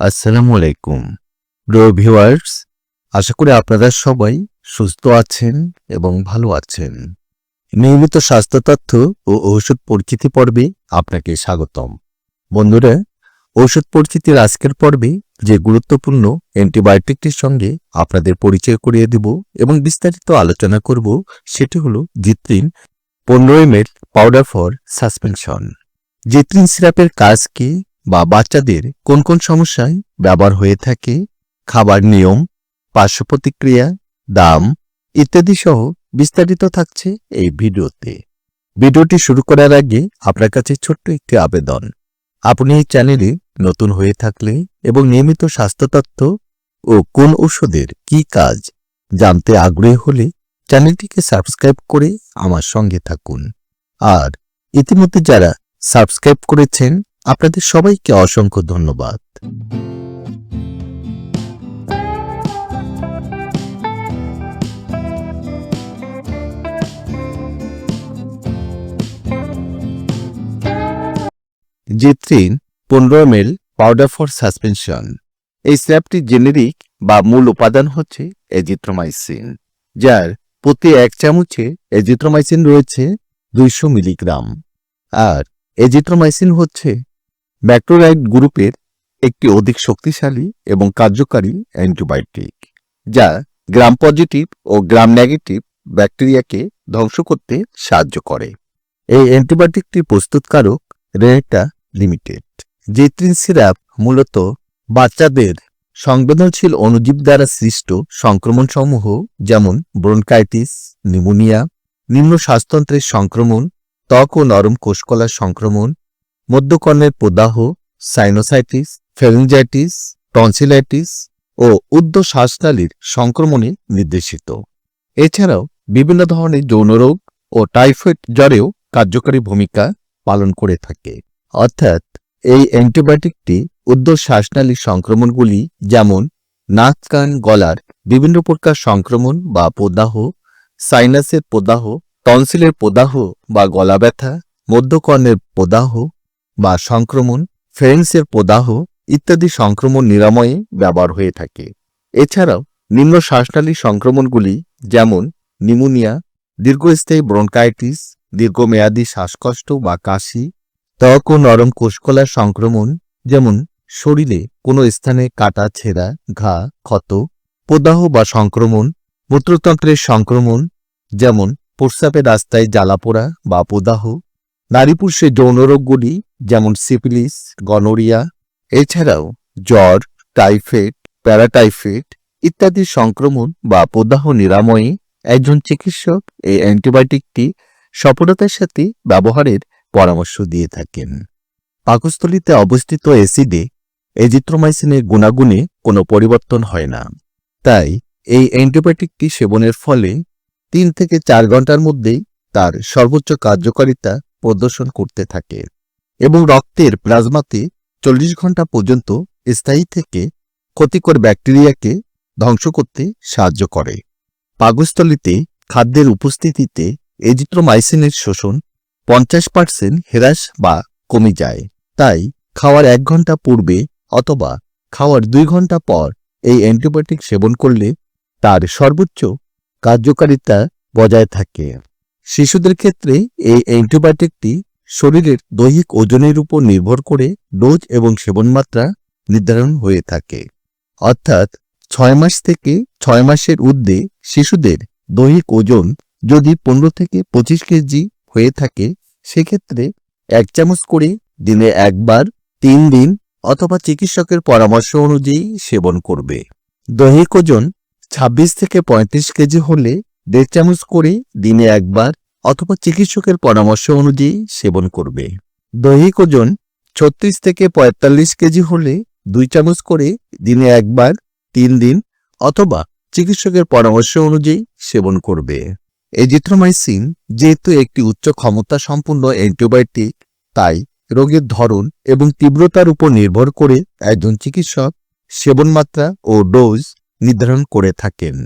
আসসালামু আলাইকুম। প্রিয় ভিউয়ার্স, আশা করি আপনারা সবাই সুস্থ আছেন এবং ভালো আছেন। নিয়মিত স্বাস্থ্য তথ্য ও ঔষধ পরিচিতি পর্বে আপনাকে স্বাগতম। বন্ধুরা, ঔষধ পরিচিতির আজকের পর্বে যে গুরুত্বপূর্ণ অ্যান্টিবায়োটিকটির সঙ্গে আপনাদের পরিচয় করিয়ে দেব এবং বিস্তারিত আলোচনা করব সেটি হলো জিত্রিন পনেরো M powder for suspension. Zithrin সিরাপের কাজ কি বা বাচ্চাদের কোন কোন সমস্যায় ব্যবহার হয়ে থাকে, খাবার নিয়ম, পার্শ্ব প্রতিক্রিয়া, দাম ইত্যাদি সহ বিস্তারিত থাকছে এই ভিডিওতে। ভিডিওটি শুরু করার আগে আপনার কাছে ছোট্ট একটি আবেদন। আপনি এই চ্যানেলে নতুন হয়ে থাকলে এবং নিয়মিত স্বাস্থ্যতত্ত্ব ও কোন ওষুধের কি কাজ জানতে আগ্রহী হলে চ্যানেলটিকে সাবস্ক্রাইব করে আমার সঙ্গে থাকুন। আর ইতিমধ্যে যারা সাবস্ক্রাইব করেছেন আপনাদের সবাইকে অসংখ্য ধন্যবাদ। জিত্রিন পনেরো এম পাউডার ফর সাসপেনশন এই স্ল্যাবটির জেনেরিক বা মূল উপাদান হচ্ছে এজিথ্রোমাইসিন, যার প্রতি এক চামচে এজিথ্রোমাইসিন রয়েছে দুইশো মিলিগ্রাম। আর এজিথ্রোমাইসিন হচ্ছে ম্যাক্রোরাইড গ্রুপের একটি অধিক শক্তিশালী এবং কার্যকারী অ্যান্টিবায়োটিক, যা গ্রাম পজিটিভ ও গ্রাম নেগেটিভ ব্যাকটেরিয়াকে ধ্বংস করতে সাহায্য করে। এই অ্যান্টিবায়োটিকটির প্রস্তুতকারক রেনেটা লিমিটেড জেত্রিন সিরাপ মূলত বাচ্চাদের সংবেদনশীল অণুজীব দ্বারা সৃষ্ট সংক্রমণসমূহ যেমন ব্রোনকাইটিস নিউমোনিয়া নিম্ন শ্বাসতন্ত্রের সংক্রমণ, ত্বক ও নরম কোষকলার সংক্রমণ মধ্যকর্ণের প্রদাহ সাইনোসাইটিস ফেরিঞ্জাইটিস টনসিলাইটিস ও উদ্ধ শ্বাসনালীর সংক্রমণে নির্দেশিত। এছাড়াও বিভিন্ন ধরনের যৌনরোগ ও টাইফয়েড জ্বরেও কার্যকরী ভূমিকা পালন করে থাকে। অর্থাৎ এই অ্যান্টিবায়োটিকটি উদ্ধ শ্বাসনালীর সংক্রমণগুলি যেমন নাক, কান, গলার বিভিন্ন প্রকার সংক্রমণ বা প্রদাহ সাইনাসের প্রদাহ টনসিলের প্রদাহ বা গলা ব্যথা মধ্যকর্ণের প্রদাহ বা সংক্রমণ, ফেরেন্সের প্রদাহ ইত্যাদি সংক্রমণ নিরাময়ে ব্যবহার হয়ে থাকে। এছাড়াও নিম্ন শ্বাসনালী সংক্রমণগুলি যেমন নিউমোনিয়া দীর্ঘস্থায়ী ব্রঙ্কাইটিস দীর্ঘমেয়াদী শ্বাসকষ্ট বা কাশি, ত্বক ও নরম কোষকলার সংক্রমণ যেমন শরীরে কোনো স্থানে কাটা, ছেঁড়া, ঘা, ক্ষত, প্রদাহ বা সংক্রমণ, মূত্রতন্ত্রের সংক্রমণ যেমন প্রস্রাবের রাস্তায় জ্বালাপোড়া বা প্রদাহ নারী পুরুষের যৌনরোগগুলি যেমন সিপিলিস গনোরিয়া, এছাড়াও জ্বর, টাইফয়েড, প্যারাটাইফয়েড ইত্যাদি সংক্রমণ বা প্রদাহ নিরাময়ে একজন চিকিৎসক এই অ্যান্টিবায়োটিকটি সফলতার সাথে ব্যবহারের পরামর্শ দিয়ে থাকেন। পাকস্থলিতে অবস্থিত অ্যাসিডে এজিথ্রোমাইসিনের গুণাগুণে কোনো পরিবর্তন হয় না। তাই এই অ্যান্টিবায়োটিকটি সেবনের ফলে তিন থেকে চার ঘণ্টার মধ্যেই তার সর্বোচ্চ কার্যকারিতা প্রদর্শন করতে থাকে এবং রক্তের প্লাজমাতে চল্লিশ ঘণ্টা পর্যন্ত স্থায়ী থেকে ক্ষতিকর ব্যাকটেরিয়াকে ধ্বংস করতে সাহায্য করে। পাকস্থলিতে খাদ্যের উপস্থিতিতে এজিথ্রোমাইসিনের শোষণ পঞ্চাশ পার্সেন্ট হ্রাস বা কমে যায়। তাই খাওয়ার এক ঘণ্টা পূর্বে অথবা খাওয়ার দুই ঘণ্টা পর এই অ্যান্টিবায়োটিক সেবন করলে তার সর্বোচ্চ কার্যকারিতা বজায় থাকে। শিশুদের ক্ষেত্রে এই অ্যান্টিবায়োটিকটি শরীরের দৈহিক ওজনের উপর নির্ভর করে ডোজ এবং সেবনমাত্রা নির্ধারণ হয়ে থাকে। অর্থাৎ ছয় মাস থেকে ছয় মাসের ঊর্ধ্বে শিশুদের দৈহিক ওজন যদি পনেরো থেকে পঁচিশ কেজি হয়ে থাকে, সেক্ষেত্রে এক চামচ করে দিনে একবার, তিন দিন অথবা চিকিৎসকের পরামর্শ অনুযায়ী সেবন করবে। দৈহিক ওজন ছাব্বিশ থেকে পঁয়ত্রিশ কেজি হলে দেড় চামচ করে দিনে একবার অথবা চিকিৎসকের পরামর্শ অনুযায়ী সেবন করবে। দৈহিক ওজন ছত্রিশ থেকে পঁয়তাল্লিশ কেজি হলে দুই চামচ করে দিনে একবার, তিন দিন অথবা চিকিৎসকের পরামর্শ অনুযায়ী সেবন করবে। এজিথ্রোমাইসিন যেহেতু একটি উচ্চ ক্ষমতা সম্পন্ন অ্যান্টিবায়োটিক, তাই রোগের ধরন এবং তীব্রতার উপর নির্ভর করে একজন চিকিৎসক সেবন মাত্রা ও ডোজ নির্ধারণ করে থাকেন।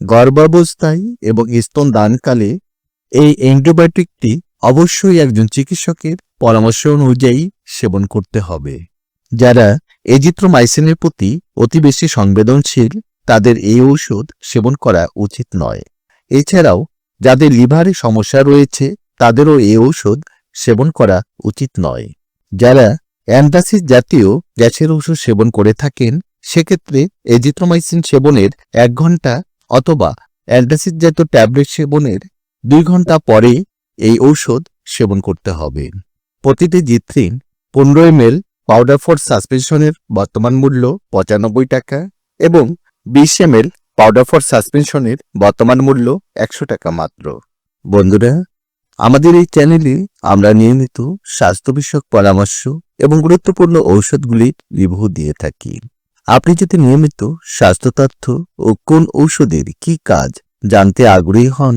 গর্ভাবস্থায় এবং স্তন দানকালে এই অ্যান্টিবায়োটিকটি অবশ্যই একজন চিকিৎসকের পরামর্শ অনুযায়ী সেবন করতে হবে। যারা এজিথ্রোমাইসিনের প্রতি অতি বেশি সংবেদনশীল, তাদের এই ঔষধ সেবন করা উচিত নয়। এছাড়াও, যাদের লিভারে সমস্যা রয়েছে, তাদেরও এই ঔষধ সেবন করা উচিত নয়। যারা অ্যান্টাসিস জাতীয় গ্যাসের ওষুধ সেবন করে থাকেন, সেক্ষেত্রে এজিথ্রোমাইসিন সেবনের এক ঘণ্টা অথবা অ্যান্টাসিস জাতীয় ট্যাবলেট সেবনের দুই ঘণ্টা পরে এই ঔষধ সেবন করতে হবে। প্রতিটি জিথ্রিন পনেরো এম এল পাউডার ফর সাসপেনশনের বর্তমান মূল্য পঁচানব্বই টাকা এবং বিশ এম এল পাউডার ফর সাসপেনশনের বর্তমান মূল্য একশো টাকা মাত্র। বন্ধুরা, আমাদের এই চ্যানেলে আমরা নিয়মিত স্বাস্থ্য বিষয়ক পরামর্শ এবং গুরুত্বপূর্ণ ঔষধগুলির রিভিউ দিয়ে থাকি। আপনি যদি নিয়মিত স্বাস্থ্য তথ্য ও কোন ঔষধের কি কাজ জানতে আগ্রহী হন